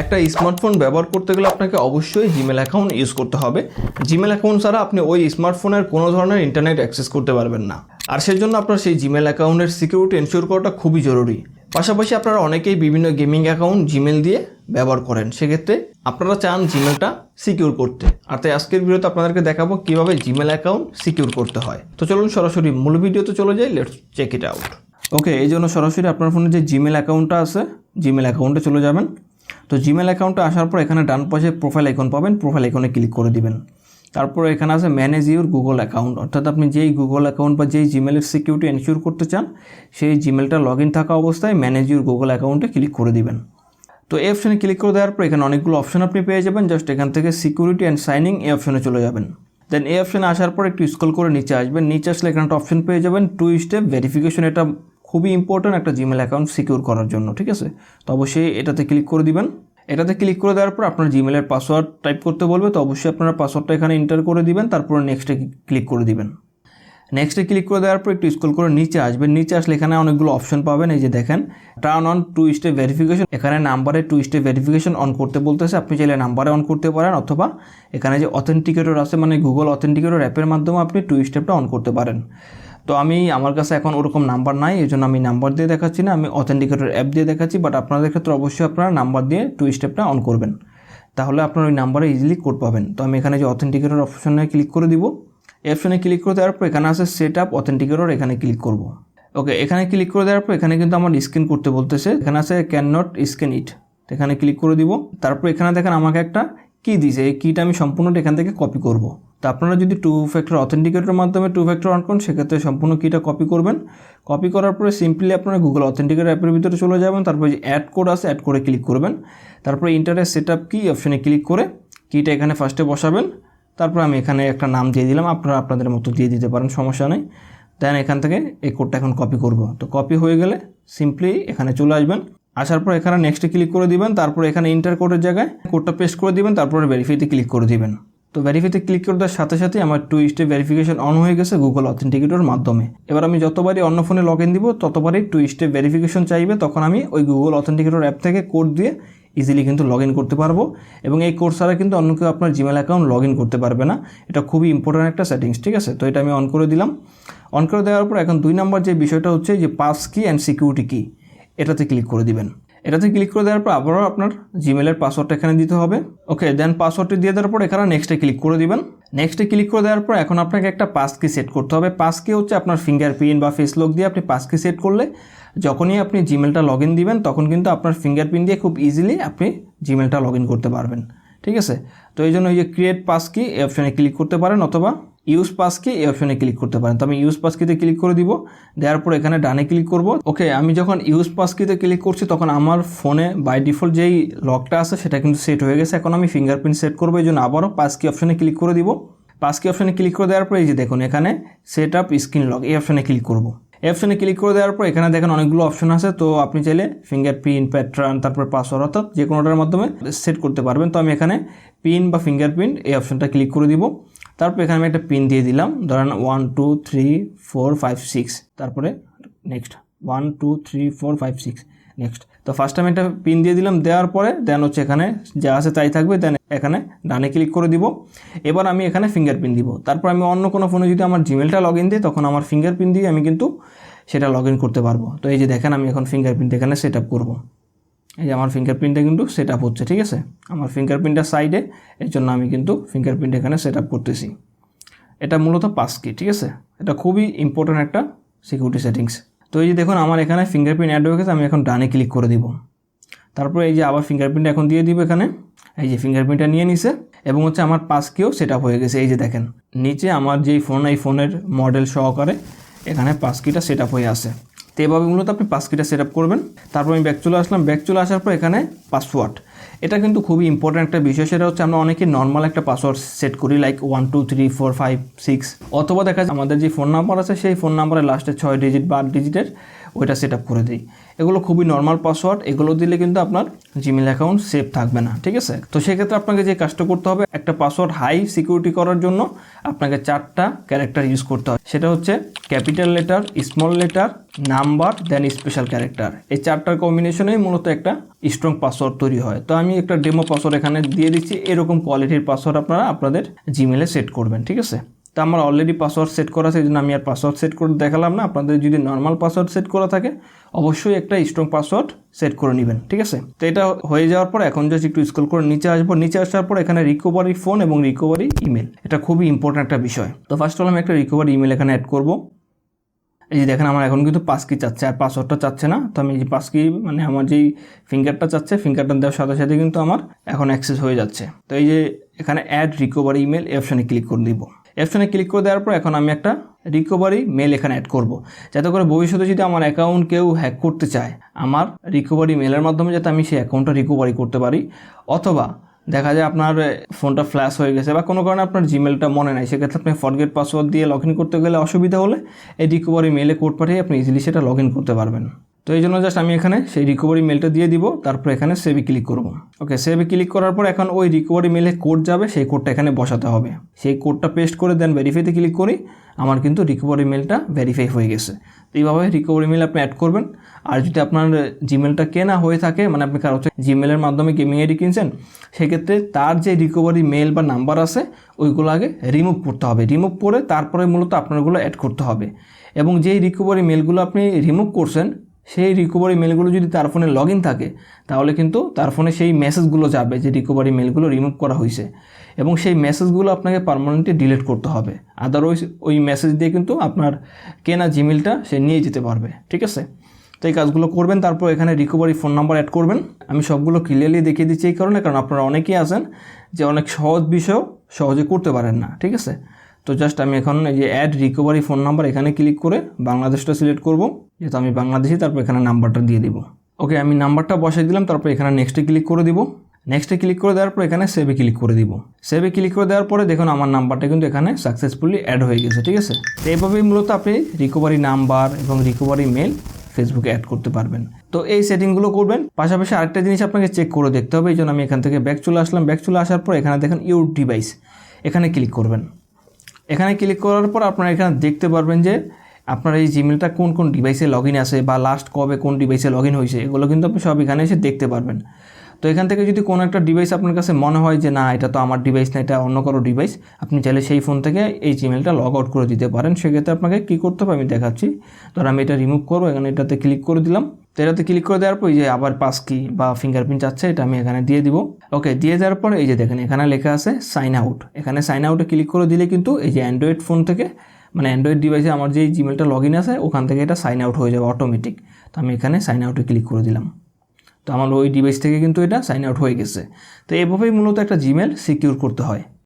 একটা স্মার্টফোন ব্যবহার করতে গেলে আপনাকে অবশ্যই জিমেল অ্যাকাউন্ট ইউজ করতে হবে। জিমেল অ্যাকাউন্ট ছাড়া আপনি ওই স্মার্টফোনের কোনো ধরনের ইন্টারনেট অ্যাক্সেস করতে পারবেন না। আর সেজন্য আপনার সেই জিমেল অ্যাকাউন্টের সিকিউরিটি এনশিওর করাটা খুবই জরুরি। পাশাপাশি আপনারা অনেকেই বিভিন্ন গেমিং অ্যাকাউন্ট জিমেল দিয়ে ব্যবহার করেন। সেক্ষেত্রে আপনারা চান জিমেলটা সিকিউর করতে। আর তাই আজকের ভিডিওতে আপনাদেরকে দেখাবো কীভাবে জিমেল অ্যাকাউন্ট সিকিউর করতে হয়। তো চলুন সরাসরি মূল ভিডিওতে চলে যাই। Let's check it out okay এই জন্য সরাসরি আপনার ফোনে যে জিমেল অ্যাকাউন্টটা আছে জিমেল অ্যাকাউন্টে চলে যাবেন। তো জিমেল অ্যাকাউন্টে আসার পর এখানে ডান পাশে প্রোফাইল আইকন পাবেন প্রোফাইল আইকনে ক্লিক করে দিবেন। তারপর এখানে আছে ম্যানেজ ইউর গুগল অ্যাকাউন্ট অর্থাৎ আপনি যেই গুগল অ্যাকাউন্ট বা যেই জিমেলের সিকিউরিটি এনশিওর করতে চান, সেই জিমেলটা লগ ইন থাকা অবস্থায় ম্যানেজ ইউর গুগল অ্যাকাউন্টে ক্লিক করে দিবেন। তো এই অপশানে ক্লিক করে দেওয়ার পর এখানে অনেকগুলো অপশন আপনি পেয়ে যাবেন। জাস্ট এখান থেকে সিকিউরিটি অ্যান্ড সাইনিং এই অপশনে চলে যাবেন। দেন এই অপশানে আসার পর একটু স্ক্রল করে নিচে আসবেন। নিচে আসলে এখানে একটা অপশন পেয়ে যাবেন টু স্টেপ ভেরিফিকেশন এটা খুবই ইম্পর্ট্যান্ট একটা জিমেল অ্যাকাউন্ট সিকিউর করার জন্য, ঠিক আছে? তো অবশ্যই এটাতে ক্লিক করে দিবেন। এটাতে ক্লিক করে দেওয়ার পর আপনার জিমেলের পাসওয়ার্ড টাইপ করতে বলবে, তো অবশ্যই আপনারা পাসওয়ার্ডটা এখানে এন্টার করে দিবেন, তারপর নেক্সটে ক্লিক করে দিবেন। নেক্সটে ক্লিক করে দেওয়ার পর একটু স্ক্রল করে নিচে আসবেন। নিচে আসলে এখানে অনেকগুলো অপশন পাবেন, এই যে দেখেন turn on two step verification এখানে নাম্বারে টু স্টেপ ভেরিফিকেশন অন করতে বলতেছে, আপনি চাইলে নাম্বারে অন করতে পারেন, অথবা এখানে যে অথেন্টিকেটর আছে মানে গুগল অথেন্টিকেটর অ্যাপের মাধ্যমে আপনি টু স্টেপটা অন করতে পারেন। তো আমি, আমার কাছে এখন ওরকম নাম্বার নাই এই জন্য আমি নাম্বার দিয়ে দেখাচ্ছি না, আমি অথেন্টিকেটর অ্যাপ দিয়ে দেখাচ্ছি বাট আপনাদের ক্ষেত্রে অবশ্যই আপনারা নাম্বার দিয়ে টু স্টেপটা অন করবেন। তাহলে আপনার ওই নাম্বারে ইজিলি কোড পাবেন। তো আমি এখানে যে অথেন্টিকেটর অপশনে ক্লিক করে দিব অপশনে ক্লিক করে দেওয়ার পর এখানে আছে সেট আপ অথেন্টিকেটর এখানে ক্লিক করব। ওকে, এখানে ক্লিক করে দেওয়ার পর এখানে কিন্তু আমার স্ক্যান করতে বলতেছে, এখানে আছে ক্যান নট স্ক্যান ইট এখানে ক্লিক করে দিব, তারপর এখানে দেখেন আমাকে একটা কি দিয়েছে এই কিটা আমি সম্পূর্ণটা এখান থেকে কপি করব। তো আপনারা যদি টু ফ্যাক্টর অথেন্টিকেটরের মাধ্যমে টু ফ্যাক্টর অন করেন, সেক্ষেত্রে সম্পূর্ণ কিটা কপি করবেন। কপি করার পরে সিম্পলি আপনারা গুগল অথেন্টিকেটর অ্যাপের ভিতরে চলে যাবেন, তারপরে যে অ্যাড কোড আছে অ্যাড করে ক্লিক করবেন। তারপরে ইন্টারনেট সেট আপ কি অপশনে ক্লিক করে কিটা এখানে ফার্স্টে বসাবেন। তারপর আমি এখানে একটা নাম দিয়ে দিলাম, আপনারা আপনাদের মতো দিয়ে দিতে পারেন, সমস্যা নেই। দেন এখান থেকে এই কোডটা এখন কপি করব। তো কপি হয়ে গেলে সিম্পলি এখানে চলে আসবেন। আসার পর এখানে নেক্সটে ক্লিক করে দিবেন, তারপর এখানে ইন্টার কোডের জায়গায় কোডটা পেস্ট করে দিবেন, তারপরে ভেরিফাইতে ক্লিক করে দিবেন। তো ভেরিফাইতে ক্লিক করে দেওয়ার সাথে সাথে আমার টু স্টেপ ভেরিফিকেশন অন হয়ে গেছে গুগল অথেন্টিকেটর মাধ্যমে। এবার আমি যতবারই অন্য ফোনে লগ ইন দিব, ততবারই টু স্টেপ ভেরিফিকেশন চাইবে, তখন আমি ওই গুগল অথেন্টিকেটর অ্যাপ থেকে কোড দিয়ে ইজিলি কিন্তু লগ ইন করতে পারব। এবং এই কোড ছাড়া কিন্তু অন্য কেউ আপনার জিমেল অ্যাকাউন্ট লগ ইন করতে পারবে না। এটা খুবই ইম্পর্ট্যান্ট একটা সেটিংস ঠিক আছে? তো এটা আমি অন করে দিলাম। অন করে দেওয়ার পর এখন দুই নম্বর যে বিষয়টা হচ্ছে যে পাস কি অ্যান্ড সিকিউরিটি কি এটাতে ক্লিক করে দিবেন। এটাতে ক্লিক করে দেওয়ার পর আবারও আপনার জিমেলের পাসওয়ার্ডটা এখানে দিতে হবে। ওকে দেন পাসওয়ার্ডটি দিয়ে দেওয়ার পর এখানে নেক্সটে ক্লিক করে দিবেন। নেক্সটে ক্লিক করে দেওয়ার পর এখন আপনাকে একটা পাস কি সেট করতে হবে। পাস কি হচ্ছে আপনার ফিঙ্গারপ্রিন্ট বা ফেস লক দিয়ে আপনি পাস কি সেট করলে যখনই আপনি জিমেলটা লগ ইন দিবেন, তখন কিন্তু আপনার ফিঙ্গারপ্রিন্ট দিয়ে খুব ইজিলি আপনি জিমেলটা লগ ইন করতে পারবেন। ঠিক আছে? তো এই জন্য এই যে ক্রিয়েট পাস কি এই অপশানে ক্লিক করতে পারেন অথবা ইউজ পাস কি এই অপশনে ক্লিক করতে পারেন। তো আমি ইউজ পাস কিতে ক্লিক করে দিব। দেওয়ার পর এখানে ডানে ক্লিক করব। ওকে আমি যখন ইউজ পাস কিতে ক্লিক করছি, তখন আমার ফোনে বাই ডিফল্ট যেই লকটা আছে, সেটা কিন্তু সেট হয়ে গেছে। এখন আমি ফিঙ্গারপ্রিন্ট সেট করব। এই জন্য আবারও পাস কি অপশনে ক্লিক করে দিব। পাসকি অপশনে ক্লিক করে দেওয়ার পর এই যে দেখুন, এখানে সেট আপ স্ক্রিন লক এই অপশনে ক্লিক করব। অপশনে ক্লিক করে দেওয়ার পর এখানে দেখেন অনেকগুলো অপশন আছে। তো আপনি চাইলে ফিঙ্গারপ্রিন্ট প্যাটার্ন তারপর পাসওয়ার্ড অর্থাৎ যে কোনোটার মাধ্যমে সেট করতে পারবেন। তো আমি এখানে পিন বা ফিঙ্গারপ্রিন্ট এই অপশনটা ক্লিক করে দিব। তারপর এখানে আমি একটা পিন দিয়ে দিলাম। ধরেন one two three four five six তারপরে next one two three four five six next তো ফার্স্ট আমি একটা পিন দিয়ে দিলাম। দেওয়ার পরে দেন হচ্ছে এখানে যা আছে তাই থাকবে। দেন এখানে ডানে ক্লিক করে দিব। এবার আমি এখানে ফিঙ্গারপ্রিন্ট দিব। তারপর আমি অন্য কোনো ফোনে যদি আমার জিমেলটা লগ ইন দিই, তখন আমার ফিঙ্গারপ্রিন্ট দিয়ে আমি কিন্তু সেটা লগ ইন করতে পারব। তো এই যে দেখেন, আমি এখন ফিঙ্গারপ্রিন্ট এখানে সেট আপ করব। এই যে আমার ফিঙ্গারপ্রিন্টটা কিন্তু সেট আপ হচ্ছে, ঠিক আছে? আমার ফিঙ্গারপ্রিন্টটা সাইডে এর জন্য আমি কিন্তু ফিঙ্গারপ্রিন্ট এখানে সেট আপ করতেছি। এটা মূলত পাস কি ঠিক আছে? এটা খুবই ইম্পর্ট্যান্ট একটা সিকিউরিটি সেটিংস তো এই যে দেখুন, আমার এখানে ফিঙ্গারপ্রিন্ট অ্যাড হয়ে গেছে, আমি এখন ডানে ক্লিক করে দিব। তারপরে এই যে আবার ফিঙ্গারপ্রিন্ট এখন দিয়ে দিব এখানে। এই যে ফিঙ্গারপ্রিন্টটা নিয়ে নিছে, এবং হচ্ছে আমার পাস কিও সেট আপ হয়ে গেছে। এই যে দেখেন, নিচে আমার যেই ফোন এই ফোনের মডেল সহকারে এখানে পাস কিটা সেট আপ হয়ে আছে। তো এভাবে মূলত আপনি পাসকিটা সেট আপ করবেন। তারপর আমি ব্যাক চলে আসলাম। ব্যাক চলে আসার পর এখানে পাসওয়ার্ড এটা কিন্তু খুবই ইম্পর্ট্যান্ট একটা বিষয়, সেটা হচ্ছে আমরা অনেকে নর্মাল একটা পাসওয়ার্ড সেট করি like one two three four five six অথবা দেখা যায় আমাদের যে ফোন নাম্বার আছে, সেই ফোন নাম্বারের লাস্টে ছয় ডিজিট বা আট ডিজিটের ওইটা সেট আপ করে দিই। এগুলো খুবই নর্মাল পাসওয়ার্ড এগুলো দিলে কিন্তু আপনার জিমেল অ্যাকাউন্ট সেভ থাকবে না, ঠিক আছে? তো সেক্ষেত্রে আপনাকে যে কাজটা করতে হবে, একটা পাসওয়ার্ড হাই সিকিউরিটি করার জন্য আপনাকে চারটা ক্যারেক্টার ইউজ করতে হবে। সেটা হচ্ছে capital letter small letter number then special character এই চারটার কম্বিনেশনেই মূলত একটা স্ট্রং পাসওয়ার্ড তৈরি হয়। তো আমি একটা ডেমো পাসওয়ার্ড এখানে দিয়ে দিচ্ছি। এরকম কোয়ালিটির পাসওয়ার্ড আপনারা আপনাদের জিমেলে সেট করবেন, ঠিক আছে? তো আমার অলরেডি পাসওয়ার্ড সেট করা এই জন্য আমি আর পাসওয়ার্ড সেট করে দেখালাম না। আপনাদের যদি নর্মাল পাসওয়ার্ড সেট করা থাকে, অবশ্যই একটা স্ট্রং পাসওয়ার্ড সেট করে নেবেন, ঠিক আছে? তো এটা হয়ে যাওয়ার পর এখন জাস্ট একটু স্ক্রল করে নিচে আসব। নিচে আসার পর এখানে রিকভারি ফোন এবং রিকভারি ইমেল এটা খুবই ইম্পর্ট্যান্ট একটা বিষয়। তো ফার্স্ট অল আমি একটা রিকভারি ইমেল এখানে অ্যাড করব। এই যে দেখেন, আমার এখন কিন্তু পাস কি চাচ্ছে, আর পাসওয়ার্ডটা চাচ্ছে না। তো আমি এই যে পাস কি মানে আমার যেই ফিঙ্গারটা চাচ্ছে ফিঙ্গারটা দেওয়ার সাথে সাথে কিন্তু আমার এখন অ্যাক্সেস হয়ে যাচ্ছে। তো এই যে এখানে অ্যাড রিকভারি ইমেল অপশানে ক্লিক করে দিব। অপশানে ক্লিক করে দেওয়ার পর এখন আমি একটা রিকভারি মেল এখানে অ্যাড করব। যাতে করে ভবিষ্যতে যদি আমার অ্যাকাউন্ট কেউ হ্যাক করতে চায়, আমার রিকভারি মেলের মাধ্যমে যাতে আমি সেই অ্যাকাউন্টটা রিকভারি করতে পারি, অথবা দেখা যায় আপনার ফোনটা ফ্ল্যাশ হয়ে গেছে বা কোনো কারণে আপনার জিমেলটা মনে নাই। সেক্ষেত্রে আপনি ফরগেট পাসওয়ার্ড দিয়ে লগ করতে গেলে অসুবিধা হলে এই রিকভারি মেলে কোড পাঠিয়ে আপনি ইজিলি সেটা লগ করতে পারবেন। তো এই জন্য জাস্ট আমি এখানে সেই রিকভারি মেলটা দিয়ে দিব, তারপর এখানে সেভে ক্লিক করব। ওকে সেভে ক্লিক করার পর এখন ওই রিকভারি মেলে কোড যাবে, সেই কোডটা এখানে বসাতে হবে। সেই কোডটা পেস্ট করে দেন ভেরিফাইতে ক্লিক করি, আমার কিন্তু রিকভারি মেলটা ভেরিফাই হয়ে গেছে। তো এইভাবে রিকভারি মেল আপনি অ্যাড করবেন। আর যদি আপনার জিমেলটা কেনা হয়ে থাকে মানে আপনি কারও জিমেলের মাধ্যমে গেমিং আইডি কিনছেন, সেক্ষেত্রে তার যে রিকভারি মেল বা নাম্বার আছে, ওইগুলো আগে রিমুভ করতে হবে। রিমুভ করে তারপরে মূলত আপনারগুলো অ্যাড করতে হবে। এবং যেই রিকভারি মেলগুলো আপনি রিমুভ করছেন সেই রিকভারি মেলগুলো যদি তার ফোনে লগ ইন থাকে, তাহলে কিন্তু তার ফোনে সেই মেসেজগুলো যাবে যে রিকভারি মেলগুলো রিমুভ করা হয়েছে এবং সেই মেসেজগুলো আপনাকে পারমানেন্টলি ডিলিট করতে হবে। আদারওয়াইজ ওই মেসেজ দিয়ে কিন্তু আপনার কেনা জিমেলটা সে নিয়ে যেতে পারবে। ঠিক আছে? তো এই কাজগুলো করবেন, তারপর এখানে রিকভারি ফোন নাম্বার অ্যাড করবেন। আমি সবগুলো ক্লিয়ারলি দেখিয়ে দিচ্ছি এই কারণে, কারণ আপনারা অনেকেই আছেন যে অনেক সহজ বিষয় সহজে করতে পারেন না। ঠিক আছে? তো জাস্ট আমি এখন এই যে অ্যাড রিকভারি ফোন নাম্বার এখানে ক্লিক করে বাংলাদেশটা সিলেক্ট করব। যেহেতু আমি বাংলাদেশি, তারপর এখানে নাম্বারটা দিয়ে দিব। ওকে আমি নাম্বারটা বসাই দিলাম, তারপর এখানে নেক্সটে ক্লিক করে দিব। নেক্সটে ক্লিক করে দেওয়ার পর এখানে সেভে ক্লিক করে দিব। সেভে ক্লিক করে দেওয়ার পরে দেখুন আমার নাম্বারটা কিন্তু এখানে সাকসেসফুলি অ্যাড হয়ে গেছে, ঠিক আছে? তো এইভাবেই মূলত আপনি রিকভারি নাম্বার এবং রিকভারি মেল ফেসবুকে অ্যাড করতে পারবেন। তো এই সেটিংগুলো করবেন। পাশাপাশি আরেকটা জিনিস আপনাকে চেক করে দেখতে হবে, এই জন্য আমি এখান থেকে ব্যাক চলে আসলাম। ব্যাক চলে আসার পর এখানে দেখেন ইউর ডিভাইস এখানে ক্লিক করবেন। এখানে ক্লিক করার পর আপনারা এখানে দেখতে পারবেন যে আপনার এই জিমেলটা কোন কোন ডিভাইসে লগ ইন আছে বা লাস্ট কবে কোন ডিভাইসে লগ ইন হয়েছে, এগুলো কিন্তু আপনি সব এখানে এসে দেখতে পারবেন। তো এখান থেকে যদি কোনো একটা ডিভাইস আপনার কাছে মনে হয় যে না, এটা তো আমার ডিভাইস না, এটা অন্য কারও ডিভাইস আপনি চাইলে সেই ফোন থেকে এই জিমেলটা লগ আউট করে দিতে পারেন। সেক্ষেত্রে আপনাকে কী করতে হবে আমি দেখাচ্ছি। ধর আমি এটা রিমুভ করব, এখানে এটাতে ক্লিক করে দিলাম। তো এটাতে ক্লিক করে দেওয়ার পর এই যে আবার পাস কি বা ফিঙ্গারপ্রিন্ট চাচ্ছে এটা আমি এখানে দিয়ে দিব। ওকে দিয়ে দেওয়ার পর এই যে দেখেন, এখানে লেখা আছে সাইন আউট এখানে সাইন আউটে ক্লিক করে দিলে কিন্তু এই যে অ্যান্ড্রয়েড ফোন থেকে মানে অ্যান্ড্রয়েড ডিভাইসে আমার যে জিমেলটা লগ ইন আছে, ওখান থেকে এটা সাইন আউট হয়ে যাবে অটোমেটিক তো আমি এখানে সাইন আউটে ক্লিক করে দিলাম। তো আমার ওই ডিভাইস থেকে কিন্তু এটা সাইন আউট হয়ে গেছে। তো এভাবেই মূলত একটা জিমেল সিকিউর করতে হয়।